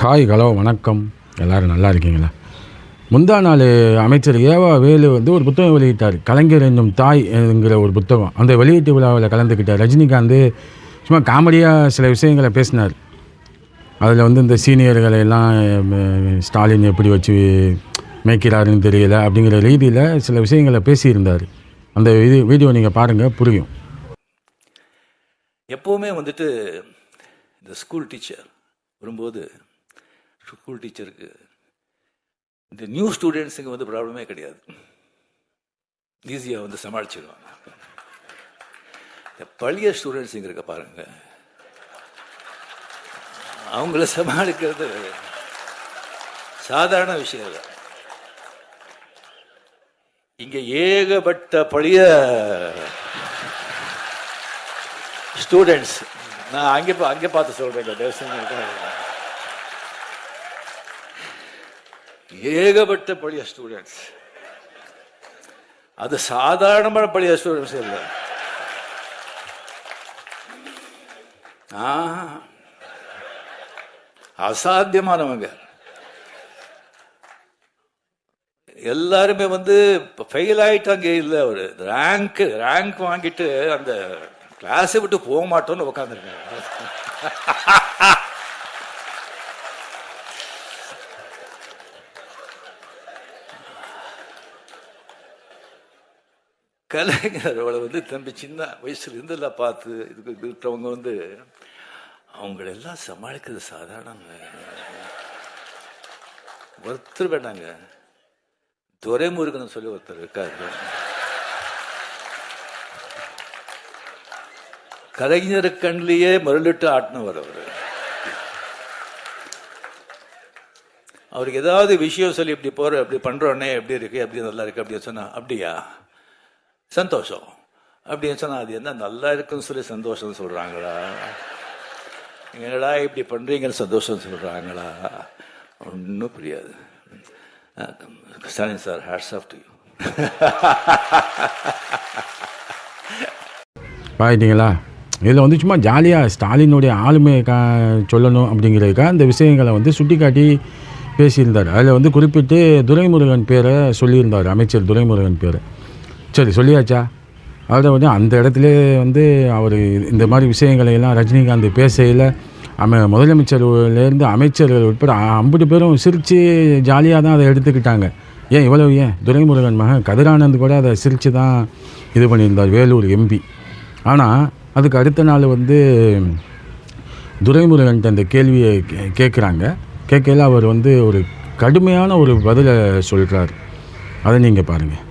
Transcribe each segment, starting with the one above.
Hi hello வணக்கம். எல்லாரும் நல்லா இருக்கீங்களா? முந்தா நாள் அமைச்சர் ஏவா வேலு வந்து ஒரு புத்தகம் வெளியிட்டார். கலைஞர் என்னும் தாய் என்கிற ஒரு புத்தகம். அந்த வெளியீட்டு விழாவில் கலந்துக்கிட்டார் ரஜினிகாந்த். சும்மா காமெடியாக சில விஷயங்களை பேசினார். அதில் வந்து இந்த சீனியர்களை எல்லாம் ஸ்டாலின் எப்படி வச்சு மேய்க்கிறாருன்னு தெரியல அப்படிங்கிற ரீதியில் சில விஷயங்களை பேசியிருந்தார். அந்த இது வீடியோ நீங்கள் பாருங்கள் புரியும். எப்போவுமே வந்துட்டு இந்த ஸ்கூல் டீச்சர் வரும்போது ஸ்கூல் டீச்சருக்கு இந்த நியூ ஸ்டூடெண்ட்ஸுக்கு வந்து ப்ராப்ளமே கிடையாது. ஈஸியாக வந்து சமாளிச்சிடுவாங்க இந்த பழைய ஸ்டூடெண்ட்ஸுங்க இருக்க பாருங்க. அவங்கள சமாளிக்கிறது சாதாரண விஷயம் இல்லை. இங்கே ஏகப்பட்ட பழைய ஸ்டூடெண்ட்ஸ் நான் அங்கே பா- அங்கே பார்த்து சொல்றேன் தேவசங்க ஏகப்பட்ட பழைய ஸ்டூடெண்ட்ஸ் அது சாதாரணமான பழைய ஸ்டூடெண்ட்ஸ் இல்லை. அசாத்தியமானவங்க. எல்லாருமே வந்து ஃபெயில் ஆயிட்டாங்க இல்லை ஒரு ரேங்க் ரேங்க் வாங்கிட்டு அந்த கிளாஸை விட்டு போக மாட்டோம்னு உட்காந்துருக்காங்க கலைஞரோட வந்து தம்பி சின்ன வயசுல இருந்தெல்லாம் பார்த்து இதுக்கு இருக்கிறவங்க வந்து அவங்களெல்லாம் சமாளிக்கிறது சாதாரணங்க. ஒருத்தர் வேண்டாங்க துரைமுருகன் சொல்லி ஒருத்தர் இருக்காரு. கலைஞர் கண்லேயே மருளிட்டு ஆட்டினவர் அவர். அவருக்கு ஏதாவது விஷயம் சொல்லி இப்படி போற இப்படி பண்றோன்னே எப்படி இருக்கு எப்படி நல்லா இருக்கு அப்படின்னு சொன்னா அப்படியா? சந்தோஷம். அப்படின்னு சொன்னா அது என்ன நல்லா இருக்குன்னு சொல்லி சந்தோஷம் சொல்றாங்களா? என்னடா இப்படி பண்றீங்கன்னு சந்தோஷம் சொல்றாங்களா? ஒன்றும் புரியாது. Stalin sir hats off to you பாயிட்டீங்களா? இதில் வந்து சும்மா ஜாலியாக ஸ்டாலினுடைய ஆளுமையை கா சொல்லணும் அப்படிங்கிறதுக்காக அந்த விஷயங்களை வந்து சுட்டிக்காட்டி பேசியிருந்தார். அதில் வந்து குறிப்பிட்டு துரைமுருகன் பேரை சொல்லியிருந்தார் அமைச்சர் துரைமுருகன் பேரை. சரி சொல்லியாச்சா? அதை வந்து அந்த இடத்துல வந்து அவர் இந்த மாதிரி விஷயங்களை எல்லாம் ரஜினிகாந்த் பேசையில் அம முதலமைச்சர்லேருந்து அமைச்சர்கள் உட்பட ஐம்பது பேரும் சிரித்து ஜாலியாக தான் அதை எடுத்துக்கிட்டாங்க. ஏன் இவ்வளவு ஏன்? துரைமுருகன் மகன் கதிரானந்த் கூட அதை சிரித்து தான் இது பண்ணியிருந்தார் வேலூர் எம்பி ஆனால் அதுக்கு அடுத்த நாள் வந்து துரைமுருகன்ட்ட அந்த கேள்வியை கே- கேட்குறாங்க. கேட்கல அவர் வந்து ஒரு கடுமையான ஒரு பதிலை சொல்கிறார் அதை நீங்கள் பாருங்கள்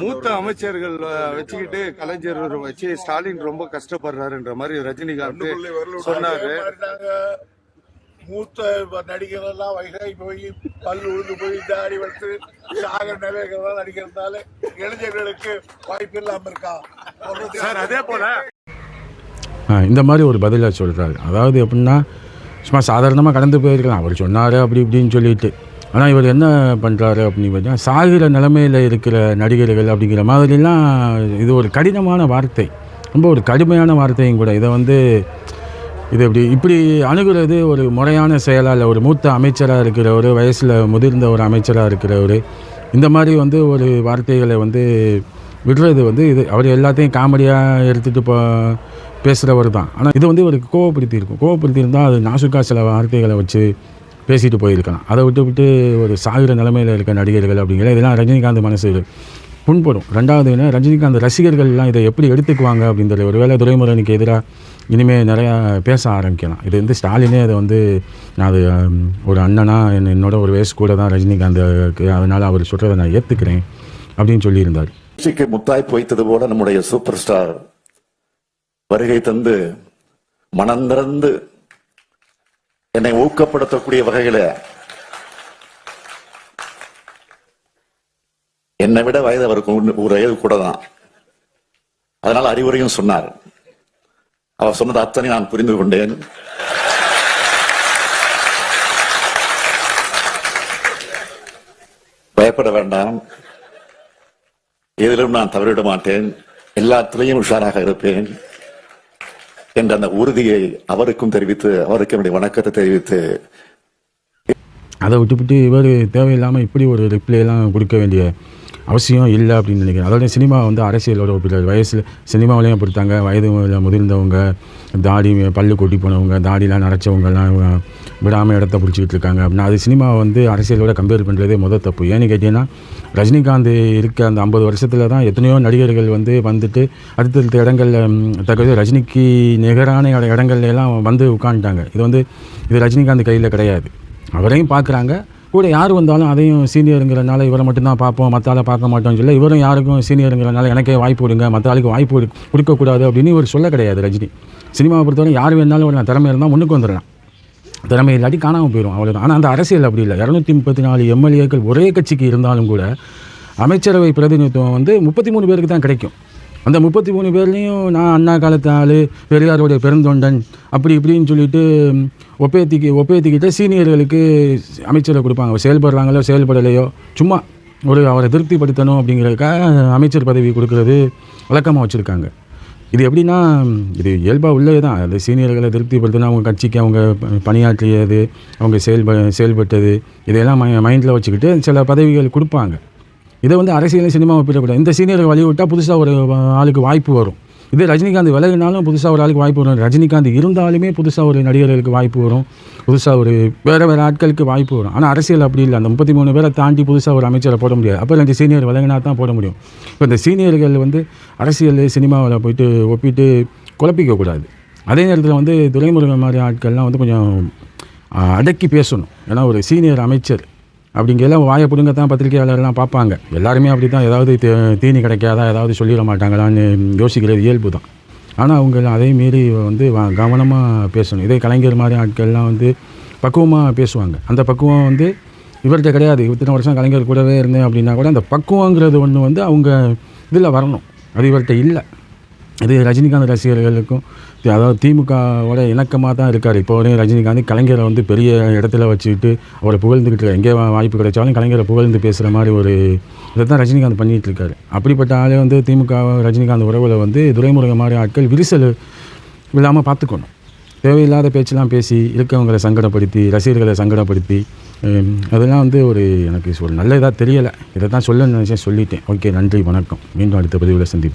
மூத்த அமைச்சர்கள் வச்சுக்கிட்டு கலைஞர் வச்சு ஸ்டாலின் ரொம்ப கஷ்டப்படுறாருன்ற மாதிரி ரஜினிகாந்த் சொன்னாரு. மூத்த நடிகர் எல்லாம் வயசாகி போய் பல் உழுந்து போய் தாடி வளர்த்து சாக நிலைகள் நடிக்கிறதுனால இளைஞர்களுக்கு வாய்ப்பு இல்லாம இருக்கா? சார் அதே போல. இந்த மாதிரி ஒரு பதிலை சொல்கிறாரு அதாவது எப்படின்னா சும்மா சாதாரணமாக கடந்து போயிருக்கலாம். அவர் சொன்னார் அப்படி இப்படின்னு சொல்லிட்டு. ஆனால் இவர் என்ன பண்ணுறாரு அப்படின்னு பார்த்தீங்கன்னா சாகிற நிலைமையில் இருக்கிற நடிகர்கள் அப்படிங்கிற மாதிரிலாம் இது ஒரு கடினமான வார்த்தை. ரொம்ப ஒரு கடுமையான வார்த்தையும் கூட. இதை வந்து இது இப்படி இப்படி அணுகுறது ஒரு முறையான செயலாக இல்லை ஒரு மூத்த அமைச்சராக இருக்கிறவர் வயசில் முதிர்ந்த ஒரு அமைச்சராக இருக்கிறவர் இந்த மாதிரி வந்து ஒரு வார்த்தைகளை வந்து விடுறது வந்து இது அவர் எல்லாத்தையும் காமெடியாக எடுத்துகிட்டு போ பேசுகிறவர் தான் ஆனால் இது வந்து இவருக்கு கோவப்படுத்தி இருக்கும். கோவப்படுத்தி இருந்தால் அது நாசுக்கா சில வார்த்தைகளை வச்சு பேசிட்டு போயிருக்கலாம். அதை விட்டு விட்டு ஒரு சாகிற நிலைமையில் இருக்க நடிகர்கள் அப்படிங்கிற இதெல்லாம் ரஜினிகாந்த் மனசு புண்படும். ரெண்டாவது என்ன ரஜினிகாந்த் ரசிகர்கள்லாம் இதை எப்படி எடுத்துக்குவாங்க அப்படின்றது ஒருவேளை துரைமுருகனுக்கு எதிராக இனிமேல் நிறையா பேச ஆரம்பிக்கலாம். இது வந்து ஸ்டாலினே அதை வந்து நான் அது ஒரு அண்ணனா என்ன என்னோட ஒரு வயசு கூட தான் ரஜினிகாந்த் அதனால் அவர் சொல்கிறத நான் ஏற்றுக்கிறேன் அப்படின்னு சொல்லியிருந்தார். நிகழ்ச்சிக்கு முத்தாய்ப்பு வைத்தது போல நம்முடைய சூப்பர் ஸ்டார் வருகை தந்து மனந்திறந்து என்னை ஊக்கப்படுத்தக்கூடிய வகையில என்னை விட வயது அவருக்கு ஒரு வயது கூட தான் அதனால அறிவுரையும் சொன்னார். அவர் சொன்னது அத்தனை நான் புரிந்து கொண்டேன். பயப்பட வேண்டாம். எதிலும் நான் தவறிவிட மாட்டேன். எல்லாத்திலையும் உஷாராக இருப்பேன். என்ற அந்த உறுதியை அவருக்கும் தெரிவித்து அவருக்கு என்னுடைய வணக்கத்தை தெரிவித்து அதை விட்டுவிட்டு இவர் தேவையில்லாமல் இப்படி ஒரு ரிப்ளைலாம் கொடுக்க வேண்டிய அவசியம் இல்லை அப்படின்னு நினைக்கிறேன். அதோட சினிமா வந்து அரசியலோட ஒப்பிடுறது வயசில் சினிமாவிலையும் அப்படித்தாங்க. வயது முதிர்ந்தவங்க தாடி பல்லு கொட்டி போனவங்க தாடிலாம் நரைச்சவங்கலாம் விடாமல் இடத்த பிடிச்சிக்கிட்டு இருக்காங்க அப்படின்னா அது சினிமாவை வந்து அரசியலோட கம்பேர் பண்ணுறதே முதல் தப்பு. ஏன்னு கேட்டிங்கன்னா ரஜினிகாந்த் இருக்க அந்த ஐம்பது வருஷத்தில் தான் எத்தனையோ நடிகர்கள் வந்து வந்துட்டு அடுத்தடுத்த இடங்களில் ம், தக்கது ரஜினிக்கு நிகரான இட- இடங்கள்ல எல்லாம் வந்து உட்காந்துட்டாங்க இது வந்து இது ரஜினிகாந்த் கையில் கிடையாது. அவரையும் பார்க்குறாங்க கூட யார் வந்தாலும் அதையும் சீனியருங்கிறனால இவரை மட்டும்தான் பார்ப்போம் மற்ற ஆளை பார்க்க மாட்டோம்னு சொல்லி இவரும் யாருக்கும் சீனியருங்கிறனால எனக்கே வாய்ப்பு கொடுங்க மற்ற ஆளுக்கு வாய்ப்பு கொடு- கொடுக்கக்கூடாது அப்படின்னு இவர் சொல்ல கிடையாது ரஜினி. சினிமாவை பொறுத்தவரை யார் வேணாலும் நான் திறமை இருந்தால் முன்னுக்கு வந்துடலாம் திறமை இல்லாட்டி காணாமல் போயிடும் அவ்வளோதான் ஆனால் அந்த அரசியல் அப்படி இல்லை. இரநூத்தி முப்பத்தி நாலு எம்எல்ஏக்கள் ஒரே கட்சிக்கு இருந்தாலும் கூட அமைச்சரவை பிரதிநிதித்துவம் வந்து முப்பத்தி மூணு பேருக்கு தான் கிடைக்கும். அந்த முப்பத்தி மூணு பேர்லேயும் நான் அண்ணா காலத்து ஆள் பெரியாருடைய பெருந்தொண்டன் அப்படி இப்படின்னு சொல்லிட்டு ஒப்பேத்திக்கு ஒப்பேத்திக்கிட்ட சீனியர்களுக்கு அமைச்சரை கொடுப்பாங்க. செயல்படுறாங்களோ செயல்படலையோ சும்மா ஒரு அவரை திருப்திப்படுத்தணும் அப்படிங்கிறதுக்காக அமைச்சர் பதவி கொடுக்கறது வழக்கமாக வச்சுருக்காங்க. இது எப்படின்னா இது இயல்பாக உள்ளே தான். அது சீனியர்களை திருப்திப்படுத்தினா அவங்க கட்சிக்கு அவங்க பணியாற்றியது அவங்க செயல்ப செயல்பட்டது இதையெல்லாம் மை மைண்டில் வச்சுக்கிட்டு சில பதவிகள் கொடுப்பாங்க. இதை வந்து அரசியலையும் சினிமா ஒப்பிடக்கூடாது இந்த சீனியர்கள் வழிவிட்டால் புதுசாக ஒரு ஆளுக்கு வாய்ப்பு வரும். இதே ரஜினிகாந்த் விலகினாலும் புதுசாக ஒரு ஆளுக்கு வாய்ப்பு வரும். ரஜினிகாந்த் இருந்தாலுமே புதுசாக ஒரு நடிகர்களுக்கு வாய்ப்பு வரும். புதுசாக ஒரு வேறு வேறு ஆட்களுக்கு வாய்ப்பு வரும். ஆனால் அரசியல் அப்படி இல்லை. அந்த முப்பத்தி மூணு பேரை தாண்டி புதுசாக ஒரு அமைச்சரை போட முடியாது. அப்போ ரெண்டு சீனியர் விலகினா தான் போட முடியும். இப்போ இந்த சீனியர்கள் வந்து அரசியல் சினிமாவில் போயிட்டு ஒப்பிட்டு குழப்பிக்கக்கூடாது அதே நேரத்தில் வந்து துரைமுருகன் மாதிரி ஆட்கள்லாம் வந்து கொஞ்சம் அடக்கி பேசணும். ஏன்னா ஒரு சீனியர் அமைச்சர் அப்படிங்கெல்லாம் வாயை பிடுங்க தான் பத்திரிகையாளர்லாம் பார்ப்பாங்க. எல்லாருமே அப்படி தான் ஏதாவது தீனி கிடைக்காதா ஏதாவது சொல்லிட மாட்டாங்களான்னு யோசிக்கிறது இயல்பு தான். ஆனால் அவங்க அதே மீறி வந்து கவனமாக பேசணும். இதே கலைஞர் மாதிரி ஆட்கள்லாம் வந்து பக்குவமாக பேசுவாங்க. அந்த பக்குவம் வந்து இவர்கிட்ட கிடையாது. இத்தனை வருஷம் கலைஞர் கூடவே இருந்தேன் அப்படின்னா கூட அந்த பக்குவங்கிறது ஒன்று வந்து அவங்க இதில் வரணும். அது இவர்கிட்ட இல்லை. இது ரஜினிகாந்த் ரசிகர்களுக்கும் அதாவது திமுகவோட இணக்கமாக தான் இருக்கார். இப்போ வரையும் ரஜினிகாந்த் கலைஞரை வந்து பெரிய இடத்துல வச்சுக்கிட்டு அவரை புகழ்ந்துக்கிட்டு எங்கே வாய்ப்பு கிடைச்சாலும் கலைஞரை புகழ்ந்து பேசுகிற மாதிரி ஒரு இதை தான் ரஜினிகாந்த் பண்ணிகிட்டு இருக்காரு. அப்படிப்பட்ட ஆளே வந்து திமுக ரஜினிகாந்த் உறவில் வந்து துரைமுருகன் மாதிரி ஆட்கள் விரிசல் இல்லாமல் பார்த்துக்கணும். தேவையில்லாத பேச்செலாம் பேசி இருக்கவங்களை சங்கடப்படுத்தி ரசிகர்களை சங்கடப்படுத்தி அதெல்லாம் வந்து ஒரு எனக்கு ஒரு நல்ல இதாக தெரியலை. இதை தான் சொல்ல நினச்சேன். சொல்லிட்டேன். ஓகே நன்றி வணக்கம். மீண்டும் அடுத்த பதிவில் சந்திப்போம்.